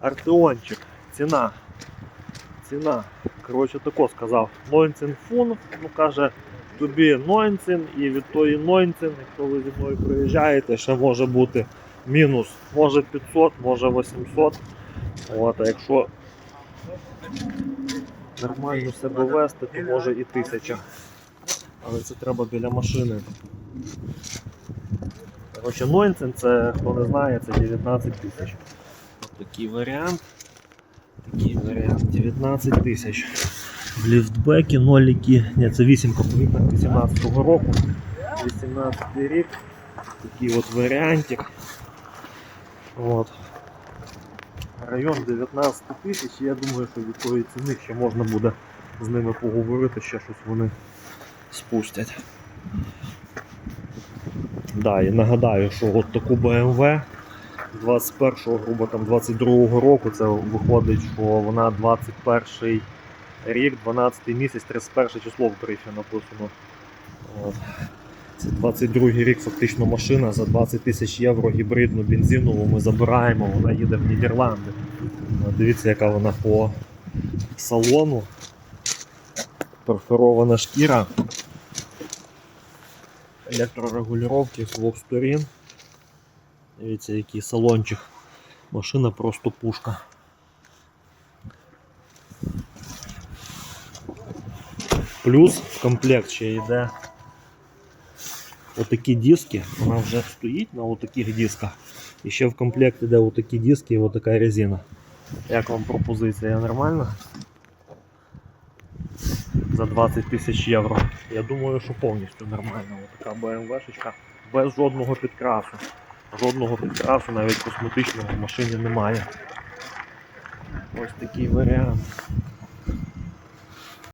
Артеончик. Ціна. Ціна. Коротше, тако сказав. 19 фунт, ну каже, тобі 19 і від тої 19, якщо ви зі мною приїжджаєте, ще може бути мінус. Може 500, може 800. От, а якщо нормально себе вести, то може і 1000. Але це треба біля машини. Коротше, Нойнцен це, хто не знає, це 19 тисяч. Такий варіант. Такий варіант. 19 тисяч. В ліфтбекі, ноліки. Ні, це 8 копійок 18 року. 18 рік. Такий от варіантик. От. Район 19 тисяч. Я думаю, що від тої ціни ще можна буде з ними поговорити, ще щось вони спустять. Да, і нагадаю, що от таку BMW 21-го, грубо там 22-го року, це виходить, що вона 21 рік, 12 місяць, 31 число в брифі написано. Це 22 рік фактично машина за 20 тисяч євро гібридну бензинову ми забираємо, вона їде в Нідерланди. Дивіться, яка вона по салону. Перфорована шкіра. Електрорегулювання з двох сторін. Дивіться, який салончик. Машина просто пушка. Плюс в комплект ще йде отакі диски. Вона вже стоїть на отаких дисках. І ще в комплект йде отакі диски і отака резина. Як вам пропозиція нормальна? За 20 тисяч євро. Я думаю, що повністю нормальна. Отака BMW-шечка без жодного підкрасу. Жодного прикрасу, навіть косметичного в машині немає. Ось такий варіант.